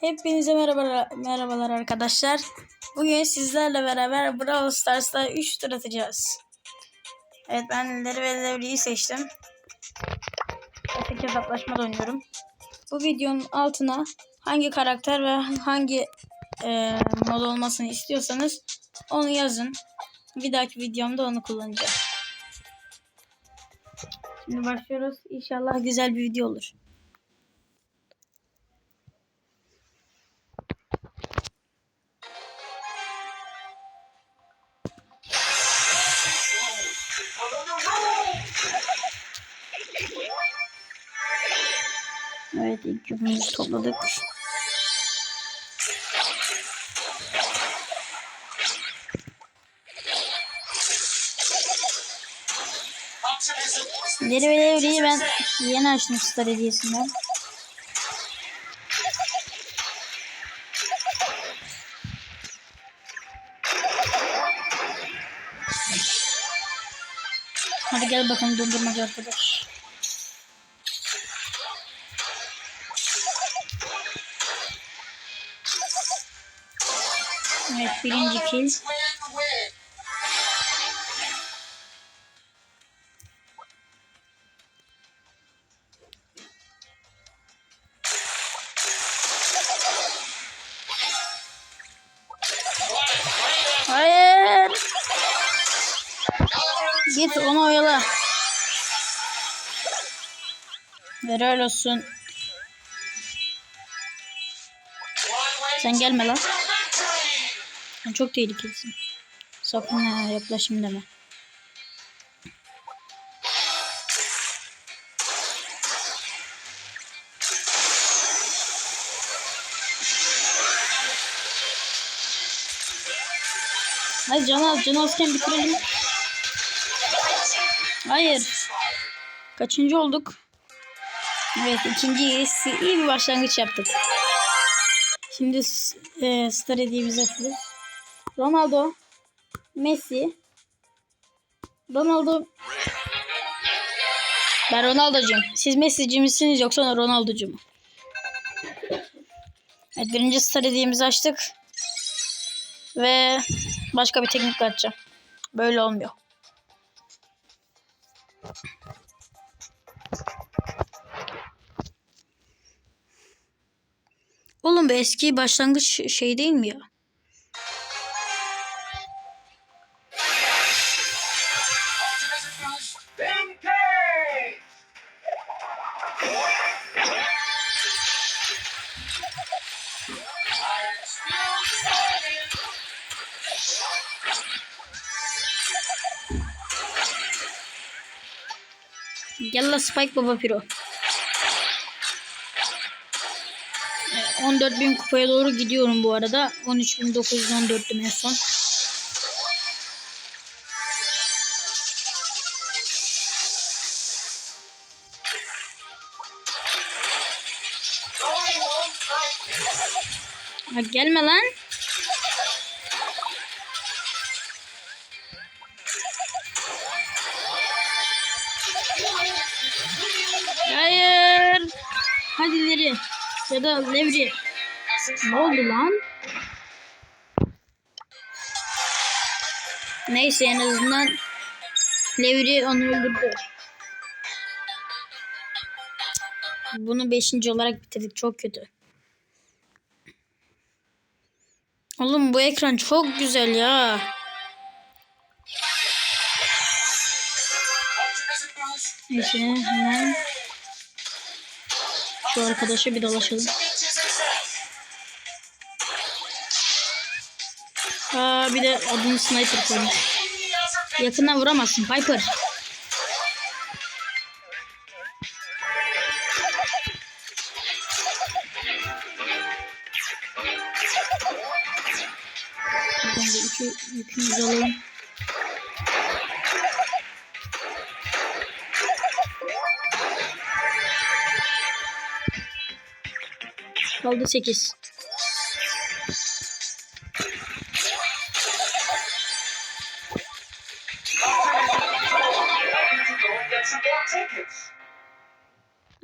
Hepinize merhaba, merhabalar arkadaşlar. Bugün sizlerle beraber Brawl Stars'ta 3 tur atacağız. Evet ben Leri ve Levri'yi seçtim. Tek hesaplaşma oynuyorum. Bu videonun altına hangi karakter ve hangi e, mod olmasını istiyorsanız onu yazın. Bir dahaki videomda onu kullanacağım. Şimdi başlıyoruz. İnşallah güzel bir video olur. Evet ilk yükümüzü topladık. Deri ve devriyi ben yeni açtım Star hediyesinden. Hadi gel bakalım dondurmacı arkadaş. Birinci kill. Hayır. Git onu oyala. Helal olsun. Sen gelme lan. Sen çok tehlikelisin. Sakın ha, yaklaşayım deme. Hadi can al, can alsken bitirelim. Hayır. Kaçıncı olduk? Evet ikinciyiz. İyi bir başlangıç yaptık. Şimdi e, star hediyemizi açıyoruz. Ronaldo, Messi, Ronaldo. Ben Ronaldo'cuyum. Siz Messi'ci misiniz yoksa Ronaldo'cu mu? Evet birinci star hediyemizi açtık. Ve başka bir teknik açacağım. Böyle olmuyor. Oğlum bu eski başlangıç şey değil mi ya? Gel la Spike Baba Piro. 14.000 kupaya doğru gidiyorum bu arada. 13.914'tüm en son. Ha, gelme lan. Hadi ileri. Ya da Levri. Ne oldu lan? Neyse en azından Levri onu öldürdü. Bunu 5. olarak bitirdik. Çok kötü. Oğlum bu ekran çok güzel ya. Neyse hemen şu arkadaşa bir dolaşalım. Aa, bir de adını sniper koymuş. Yakından vuramazsın Piper. Buradan da iki yükümüzü alalım. Kaldı 8.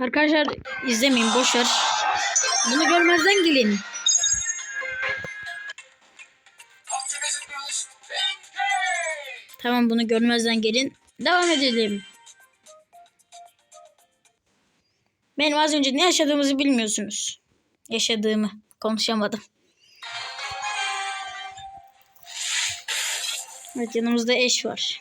Arkadaşlar izlemeyin boşver. Bunu görmezden gelin. Tamam bunu görmezden gelin. Devam edelim. Benim az önce ne yaşadığımızı bilmiyorsunuz. Yaşadığımı konuşamadım. Evet yanımızda eş var.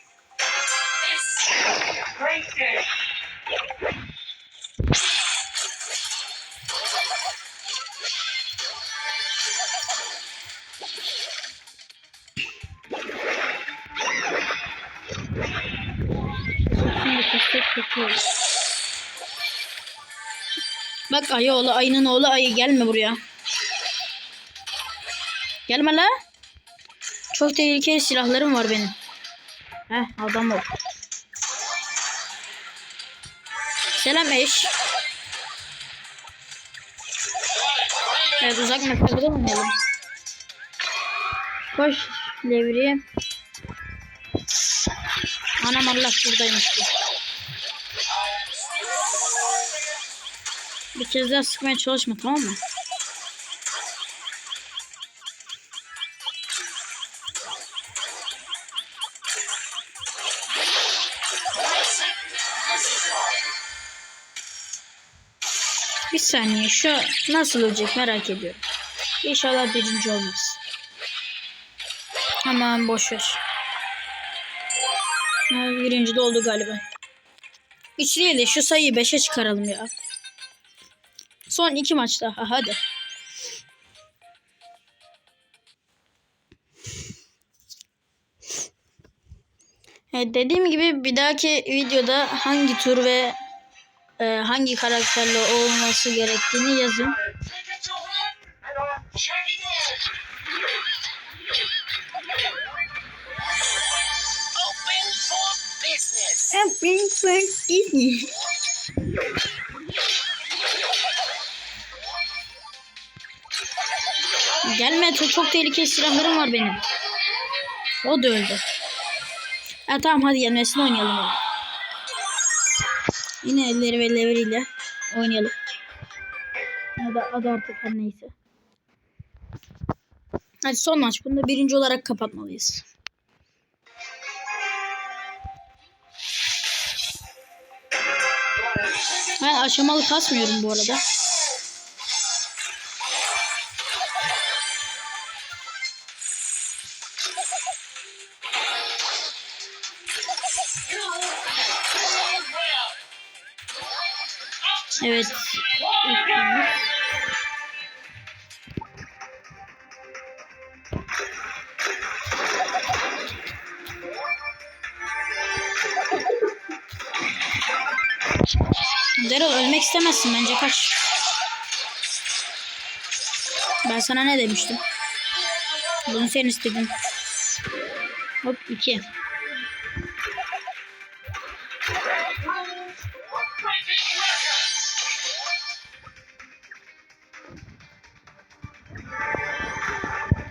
Şimdi kestek çekiyoruz. Bak ayı oğlu ayının oğlu ayı gelme buraya. Gelme la. Çok tehlikeli silahlarım var benim. Heh adam ol. Selam eş. Evet uzak mesafede oynayalım. Koş Levri. Anam Allah buradaymış bu. Bir kez daha sıkmaya çalışma tamam mı? Bir saniye şu nasıl olacak merak ediyorum. İnşallah birinci olmaz. Aman boş ver. Ha, birinci de oldu galiba. Üçlüyle şu sayıyı 5'e çıkaralım ya. Son iki maç daha hadi. Evet, dediğim gibi bir dahaki videoda hangi tur ve e, hangi karakterle olması gerektiğini yazın. Open for business. Gelme çok, çok tehlikeli silahlarım var benim. O da öldü. Ha, tamam hadi gelmesini oynayalım. Hadi. Yine elleri ve leveriyle oynayalım. Ya da adı artık her neyse. Hadi son maç. Bunu da birinci olarak kapatmalıyız. Ben aşamalı kasmıyorum bu arada. Evet. Daryl ölmek istemezsin bence kaç. Ben sana ne demiştim? Bunu sen istedin. Hop iki.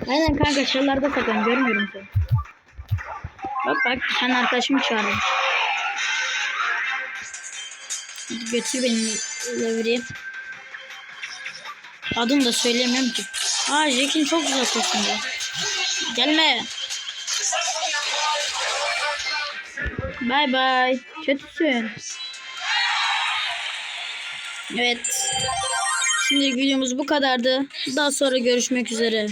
Aynen kanka şuralarda saklan görmüyorum seni. Hop bak sen arkadaşımı çağırdım. Götür beni Levri'ye. Adını da söyleyemem ki. Aa Jack'in çok güzel koşuyor. Gelme. Bye bye. Kötüsün. Evet. Şimdi videomuz bu kadardı. Daha sonra görüşmek üzere.